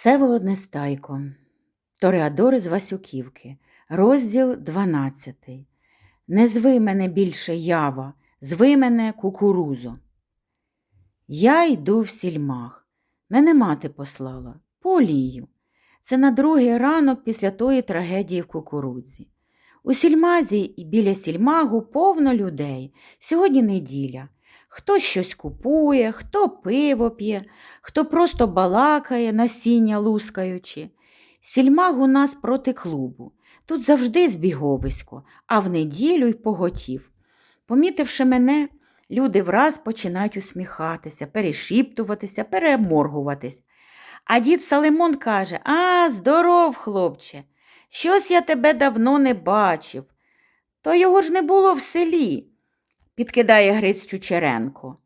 Всеволод Нестайко, Тореадори з Васюківки, розділ 12. Не зви мене більше ява, зви мене кукурузо. Я йду в сільмах. Мене мати послала, полію. Це на другий ранок після тої трагедії в кукурудзі. У сільмазі і біля сільмагу повно людей. Сьогодні неділя. Хто щось купує, хто пиво п'є, хто просто балакає, насіння лускаючи. Сільмаг у нас проти клубу. Тут завжди збіговисько, а в неділю й поготів. Помітивши мене, люди враз починають усміхатися, перешіптуватися, переморгуватись. А дід Салимон каже А, здоров, хлопче, щось я тебе давно не бачив. То його ж не було в селі, підкидає Гриць Чучеренко.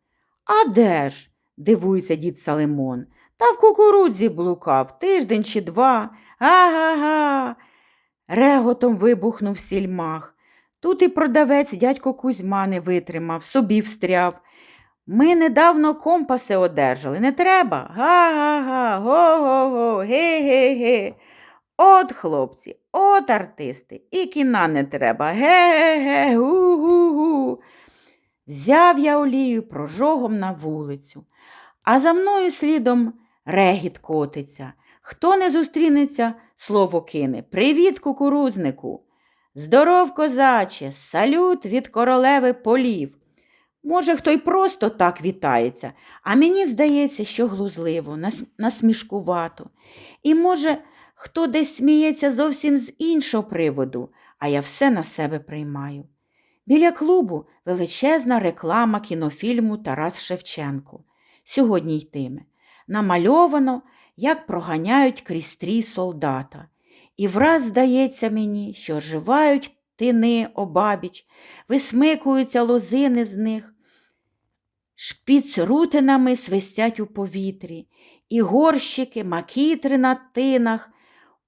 А де ж? дивується дід Салимон. Та в кукурудзі блукав тиждень чи два. Ага-га. Реготом вибухнув сільмах. Тут і продавець дядько Кузьма не витримав, собі встряв. Ми недавно компаси одержали, не треба. Га-га-га, го-го-го, ге-ге-ге. От хлопці, от артисти, і кіна не треба. Ге-ге-ге, гу-гу-гу. Взяв я олію прожогом на вулицю, а за мною слідом регіт котиться. Хто не зустрінеться, слово кине. Привіт, кукурудзнику. Здоров, козаче, салют від королеви полів. Може, хто й просто так вітається, а мені здається, що глузливо, насмішкувато. І, може, хто десь сміється зовсім з іншого приводу, а я все на себе приймаю. Біля клубу величезна реклама кінофільму Тарас Шевченко. Сьогодні йтиме. Намальовано, як проганяють крізь стрій солдата. І враз здається мені, що оживають тини обабіч, висмикуються лозини з них, шпіцрутинами свистять у повітрі, і горщики, макітри на тинах,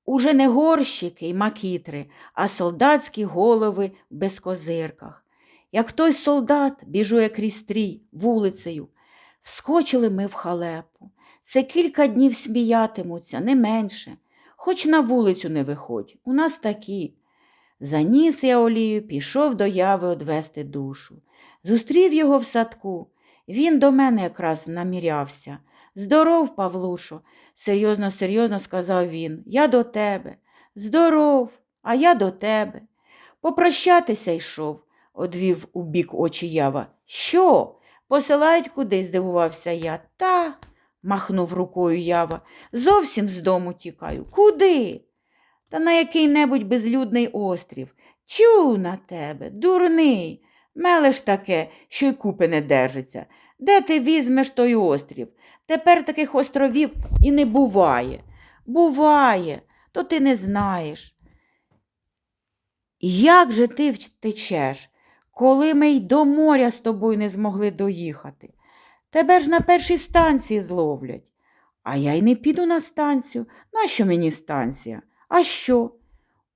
уже не горщики й макітри, а солдатські голови в безкозирках. Як той солдат біжує крізь стрій вулицею, вскочили ми в халепу. Це кілька днів сміятимуться, не менше. Хоч на вулицю не виходь, у нас такі. Заніс я олію, пішов до яви одвести душу. Зустрів його в садку. Він до мене якраз намірявся. Здоров, Павлушо, серйозно, серйозно сказав він. Я до тебе. Здоров, а я до тебе. Попрощатися йшов, одвів у бік очі ява. Що? Посилають куди? здивувався я. Та, махнув рукою ява. Зовсім з дому тікаю. Куди? Та на який-небудь безлюдний острів. Тю на тебе, дурний. Мелеш таке, що й купи не держиться. Де ти візьмеш той острів? Тепер таких островів і не буває. Буває, то ти не знаєш. Як же ти втечеш, коли ми й до моря з тобою не змогли доїхати? Тебе ж на першій станції зловлять. А я й не піду на станцію. Нащо мені станція? А що?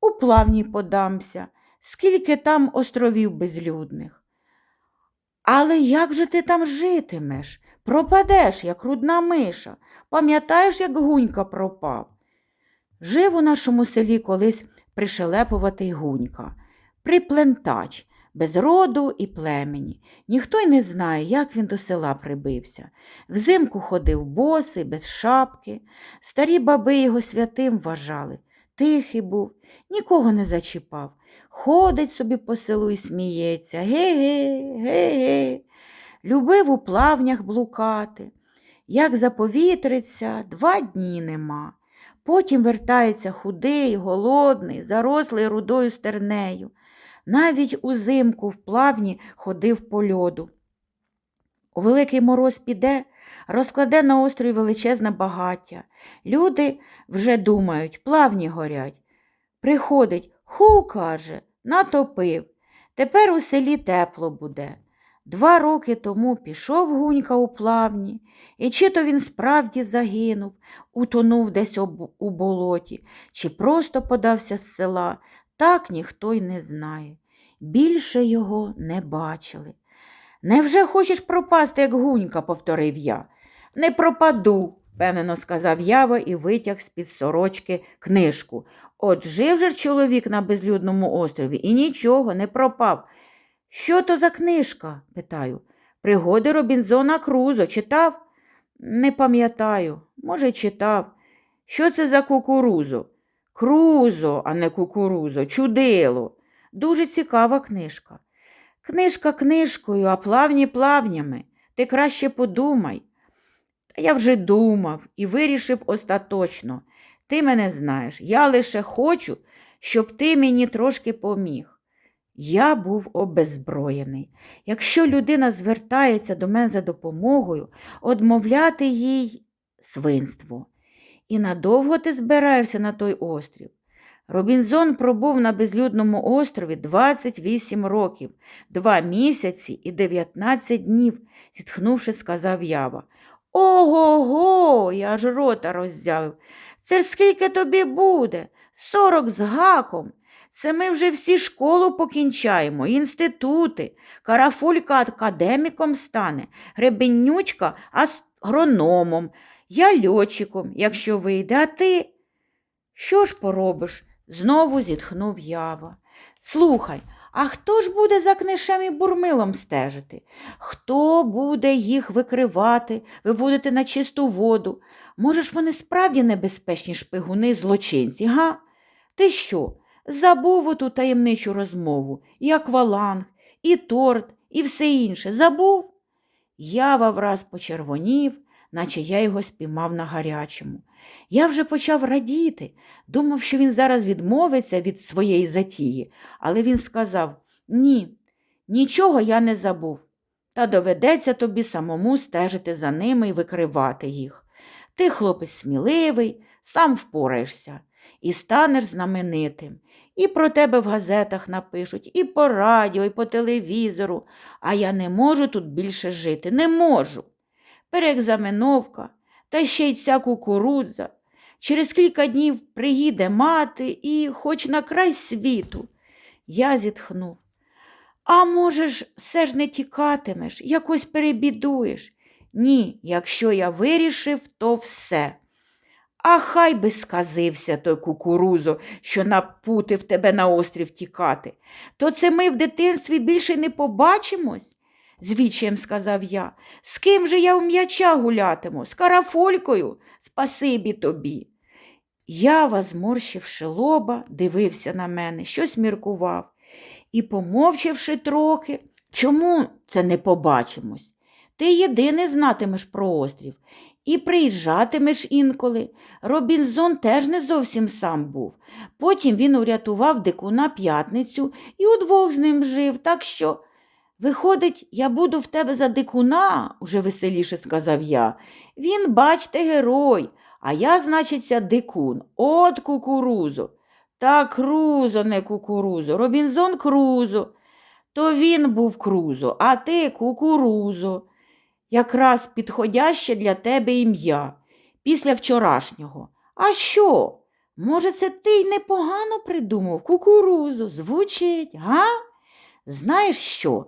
У плавні подамся, скільки там островів безлюдних. Але як же ти там житимеш? Пропадеш, як рудна миша. Пам'ятаєш, як гунька пропав? Жив у нашому селі колись пришелепуватий гунька, приплентач, без роду і племені. Ніхто й не знає, як він до села прибився. Взимку ходив босий, без шапки. Старі баби його святим вважали. Тихий був, нікого не зачіпав. Ходить собі по селу і сміється. Ге-ге, ге-ге. Любив у плавнях блукати. Як заповітриться, два дні нема. Потім вертається худий, голодний, зарослий рудою стернею. Навіть узимку в плавні ходив по льоду. У великий мороз піде, розкладе на острові величезне багаття. Люди вже думають, плавні горять. Приходить, ху, каже, натопив. Тепер у селі тепло буде. Два роки тому пішов гунька у плавні, і чи то він справді загинув, утонув десь у болоті, чи просто подався з села, так ніхто й не знає. Більше його не бачили. Невже хочеш пропасти, як гунька, повторив я. Не пропаду, впевнено сказав Ява і витяг з-під сорочки книжку. От жив же чоловік на безлюдному острові і нічого не пропав. Що то за книжка? питаю. Пригоди Робінзона Крузо читав? Не пам'ятаю, може, читав. Що це за кукурузо? Крузо, а не кукурузо, чудило. Дуже цікава книжка. Книжка книжкою, а плавні плавнями. Ти краще подумай. Я вже думав і вирішив остаточно. Ти мене знаєш, я лише хочу, щоб ти мені трошки поміг. Я був обеззброєний. Якщо людина звертається до мене за допомогою, одмовляти їй свинство. І надовго ти збираєшся на той острів? Робінзон пробув на безлюдному острові 28 років, 2 місяці і 19 днів, зітхнувши, сказав Ява. Ого го, я аж рота роззявив. Це ж скільки тобі буде? Сорок з гаком. Це ми вже всі школу покінчаємо, інститути. Карафулька академіком стане, гребенючка агрономом, я льотчиком, якщо вийде, а ти. Що ж поробиш? знову зітхнув ява. Слухай, а хто ж буде за книшем і бурмилом стежити? Хто буде їх викривати, виводити на чисту воду? Може ж, вони справді небезпечні шпигуни, злочинці, га? Ти що? Забув оту таємничу розмову, і акваланг, і торт, і все інше. Забув? Ява враз почервонів, наче я його спіймав на гарячому. Я вже почав радіти, думав, що він зараз відмовиться від своєї затії, але він сказав ні, нічого я не забув. Та доведеться тобі самому стежити за ними і викривати їх. Ти, хлопець сміливий, сам впораєшся і станеш знаменитим. І про тебе в газетах напишуть, і по радіо, і по телевізору, а я не можу тут більше жити, не можу. Переекзаменовка, та ще й ця кукурудза. Через кілька днів приїде мати і хоч на край світу. Я зітхнув. А може ж, все ж не тікатимеш, якось перебідуєш. Ні, якщо я вирішив, то все. А хай би сказився той кукурузо, що напутив тебе на острів тікати. То це ми в дитинстві більше не побачимось, звічаєм сказав я. З ким же я у м'яча гулятиму? З карафолькою? Спасибі тобі. Ява, зморщивши лоба, дивився на мене, щось міркував. І, помовчавши трохи, чому це не побачимось? Ти єдиний знатимеш про острів і приїжджатимеш інколи. Робінзон теж не зовсім сам був. Потім він урятував дикуна п'ятницю і удвох з ним жив, так що. Виходить, я буду в тебе за дикуна, уже веселіше сказав я. Він, бачте, герой, а я, значиться, дикун. От кукурузо. Та крузо, не кукурузо, Робінзон крузо. То він був крузо, а ти кукурузо. Якраз підходяще для тебе ім'я після вчорашнього. А що? Може, це ти й непогано придумав кукурузу, звучить, га? Знаєш що?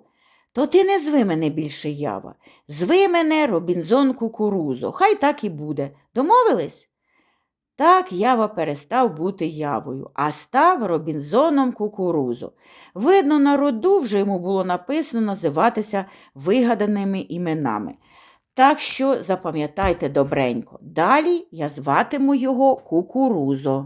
То ти не зви мене більше ява. Зви мене Робінзон Кукурузо. Хай так і буде. Домовились? Так ява перестав бути явою, а став Робінзоном Кукурузо. Видно, на роду вже йому було написано називатися вигаданими іменами. Так що запам'ятайте добренько, далі я зватиму його Кукурузо.